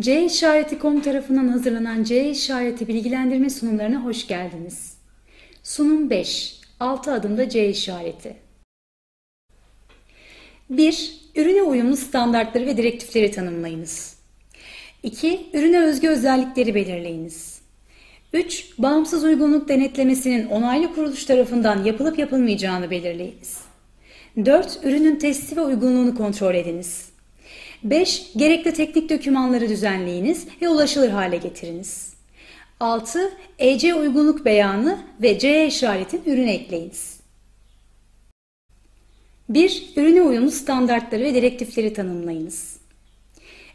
C işareti.com tarafından hazırlanan C işareti bilgilendirme sunumlarına hoş geldiniz. Sunum 5. 6 adımda C işareti. 1. Ürüne uyumlu standartları ve direktifleri tanımlayınız. 2. Ürüne özgü özellikleri belirleyiniz. 3. Bağımsız uygunluk denetlemesinin onaylı kuruluş tarafından yapılıp yapılmayacağını belirleyiniz. 4. Ürünün testi ve uygunluğunu kontrol ediniz. 5. Gerekli teknik dokümanları düzenleyiniz ve ulaşılır hale getiriniz. 6. EC uygunluk beyanı ve C işaretin ürüne ekleyiniz. 1. Ürüne uyumlu standartları ve direktifleri tanımlayınız.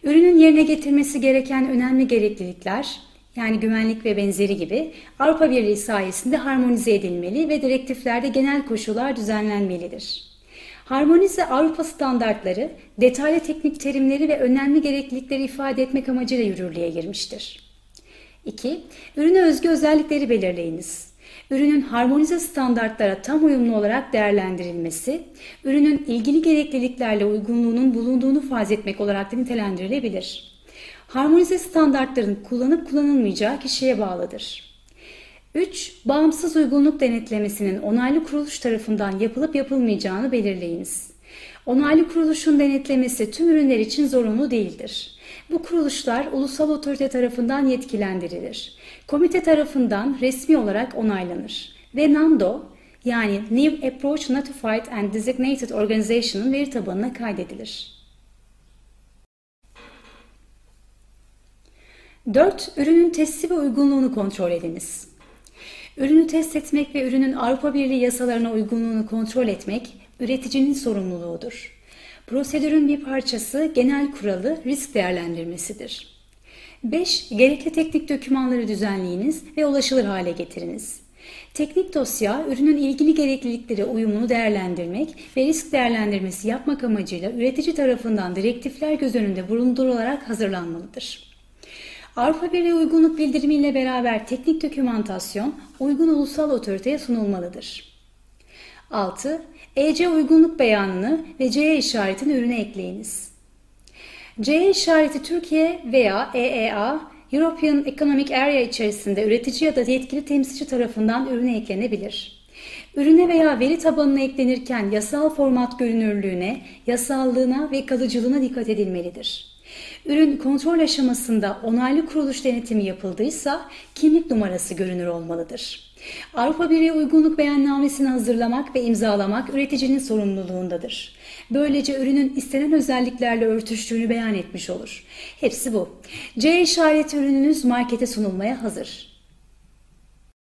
Ürünün yerine getirmesi gereken önemli gereklilikler, yani güvenlik ve benzeri gibi Avrupa Birliği sayesinde harmonize edilmeli ve direktiflerde genel koşullar düzenlenmelidir. Harmonize Avrupa standartları, detaylı teknik terimleri ve önemli gereklilikleri ifade etmek amacıyla yürürlüğe girmiştir. 2. Ürüne özgü özellikleri belirleyiniz. Ürünün harmonize standartlara tam uyumlu olarak değerlendirilmesi, ürünün ilgili gerekliliklerle uygunluğunun bulunduğunu farz etmek olarak da nitelendirilebilir. Harmonize standartların kullanıp kullanılmayacağı kişiye bağlıdır. 3. Bağımsız uygunluk denetlemesinin onaylı kuruluş tarafından yapılıp yapılmayacağını belirleyiniz. Onaylı kuruluşun denetlemesi tüm ürünler için zorunlu değildir. Bu kuruluşlar ulusal otorite tarafından yetkilendirilir. Komite tarafından resmi olarak onaylanır ve NANDO yani New Approach Notified and Designated Organization'ın veri tabanına kaydedilir. 4. Ürünün testi ve uygunluğunu kontrol ediniz. Ürünü test etmek ve ürünün Avrupa Birliği yasalarına uygunluğunu kontrol etmek üreticinin sorumluluğudur. Prosedürün bir parçası genel kuralı risk değerlendirmesidir. 5. Gerekli teknik dokümanları düzenleyiniz ve ulaşılır hale getiriniz. Teknik dosya, ürünün ilgili gereklilikleri uyumunu değerlendirmek ve risk değerlendirmesi yapmak amacıyla üretici tarafından direktifler göz önünde bulundurularak hazırlanmalıdır. Avrupa Birliği uygunluk bildirimiyle beraber teknik dokümantasyon uygun ulusal otoriteye sunulmalıdır. 6. EC uygunluk beyanını ve C işaretini ürüne ekleyiniz. C işareti Türkiye veya EEA, European Economic Area içerisinde üretici ya da yetkili temsilci tarafından ürüne eklenebilir. Ürüne veya veri tabanına eklenirken yasal format görünürlüğüne, yasallığına ve kalıcılığına dikkat edilmelidir. Ürün kontrol aşamasında onaylı kuruluş denetimi yapıldıysa kimlik numarası görünür olmalıdır. Avrupa Birliği uygunluk beyannamesini hazırlamak ve imzalamak üreticinin sorumluluğundadır. Böylece ürünün istenen özelliklerle örtüştüğünü beyan etmiş olur. Hepsi bu. C işareti ürününüz markete sunulmaya hazır.